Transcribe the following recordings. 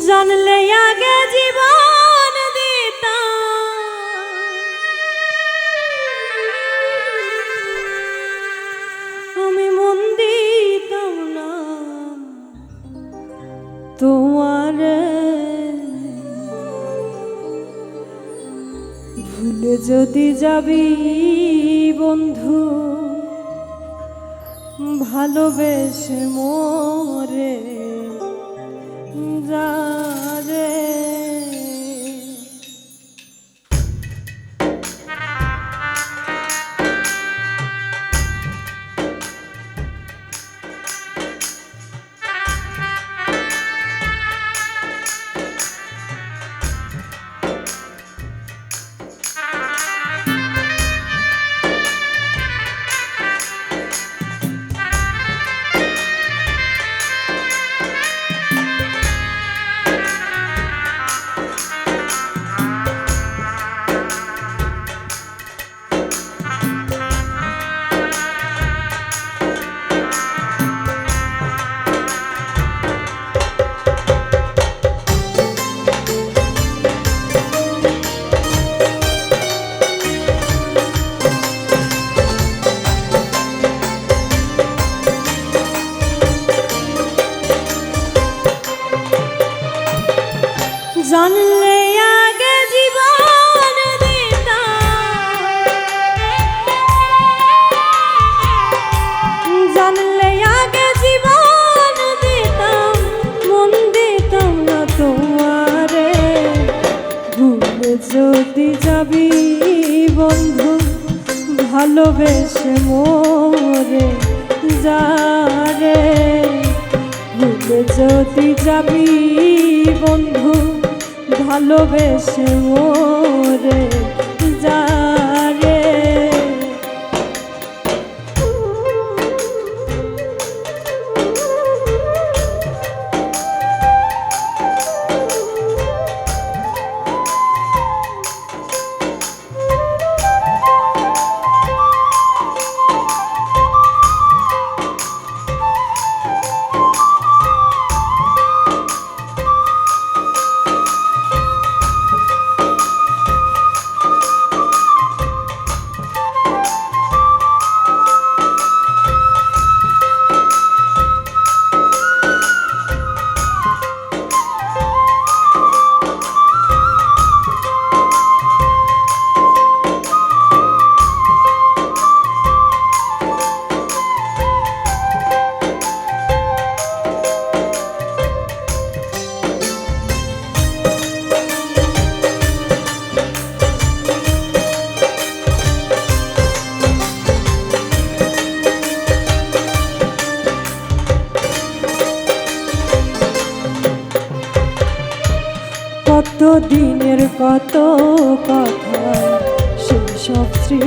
জানলে আগে জীবন দিতাম। আমি মন দিতাম না। তোমার ভুলে যদি যাবি বন্ধু, ভালোবেসে মোরে যা যদি যাবি বন্ধু ভালোবেসে মোরে যারে ভুলে যদি যাবি বন্ধু ভালোবেসে মোরে যারে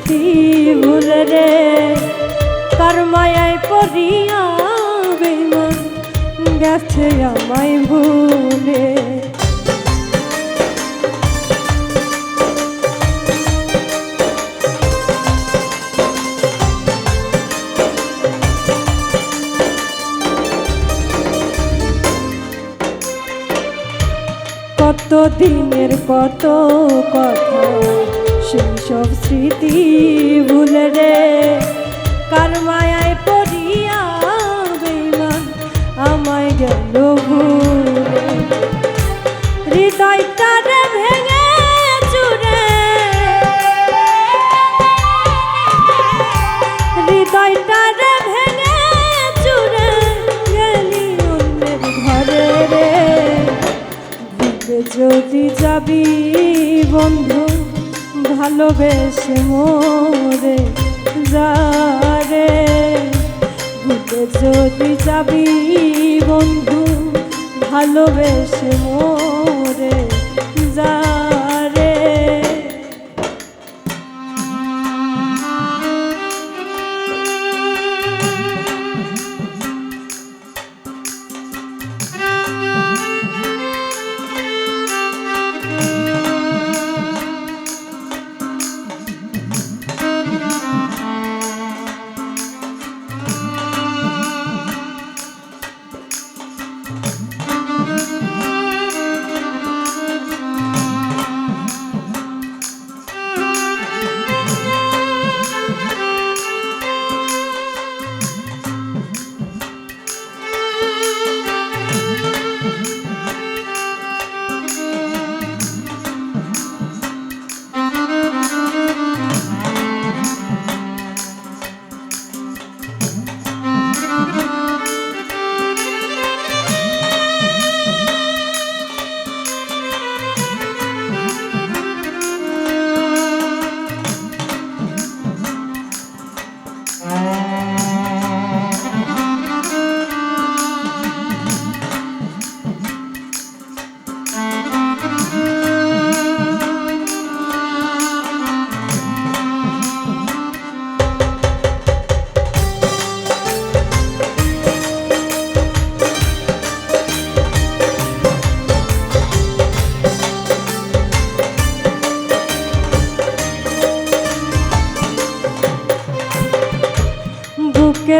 স্মৃতি ভুলে রে। কার মায়ায় পড়িয়া বেমান গেছে আমায় ভুলে। কত দিনের কত কথা, সেই সব স্মৃতি যদি যাবি বন্ধু ভালোবেসে মোরে যারে ভুলে যদি যাবি বন্ধু ভালোবেসে মোরে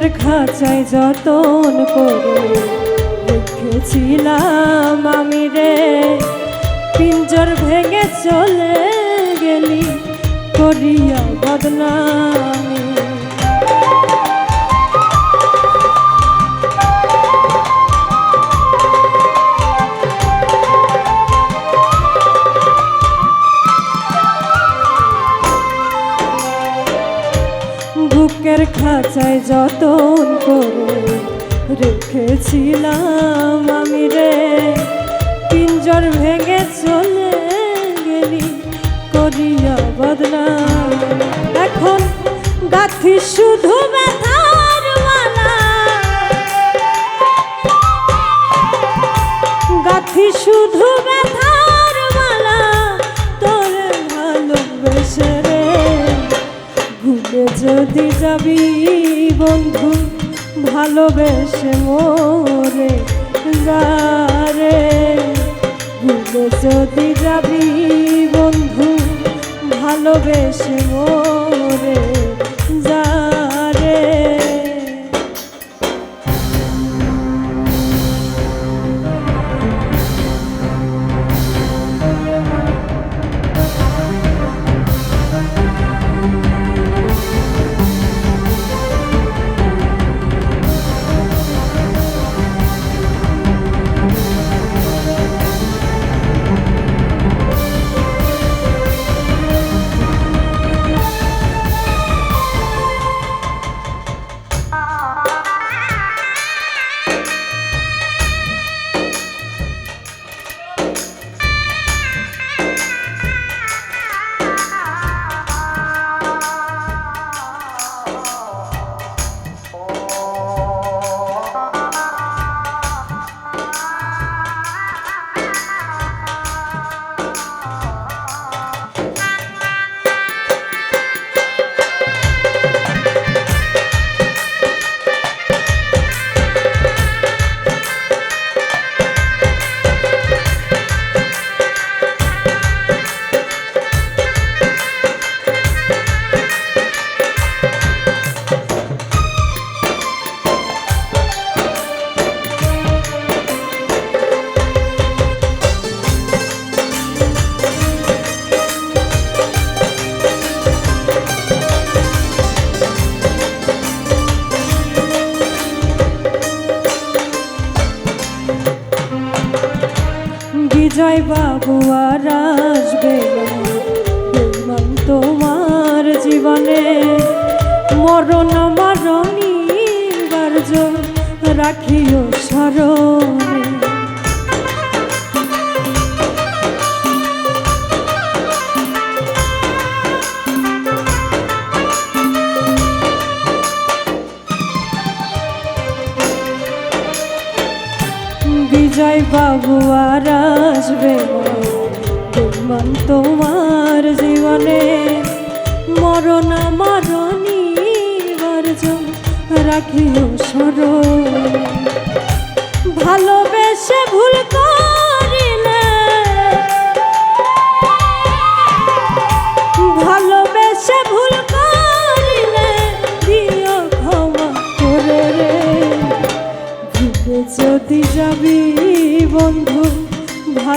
বুকের খাঁচায় যতন করে রেখেছিলাম আমি রে। পিঞ্জর ভেঙে চলে গেলি করিয়া বদনামি। খাঁচায় যতন করে রেখেছিলাম আমি রে। পিঞ্জর ভেঙে চলে গেলি, করিয়া বদনাম এখন গাথি শুধু গাথি শুধু ব্যথার যদি যাবি বন্ধু ভালোবেসে মোরে যারে ভুলে যদি যাবি বন্ধু ভালোবেসে মোরে যারে বিজয় বাবু আর আসবে। তোমার জীবনে মরণ মরণী রাখিও স্মরণে বিজয় বাবু, আর আসবে তোমার তোমার জীবনে। মরণ মরণী বারজন রাখিও সর ভালোবেসে ভুল করিলে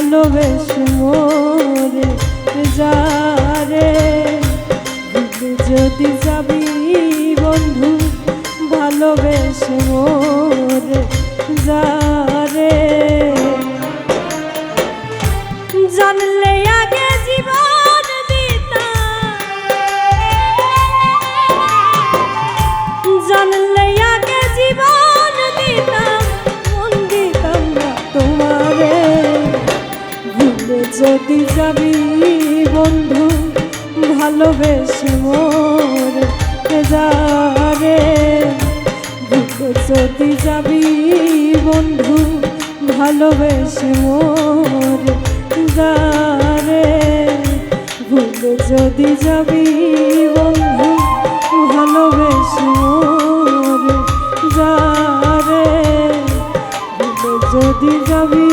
ভালোবেসে মোরে যারে যদি যাবি ভালোবেসে মোর যারে দুঃখ যদি যাবি বন্ধু ভালোবেসে মোর যারে ভুলে যদি যাবি বন্ধু ভালোবেসে মোর যারে ভুলে যদি যাবি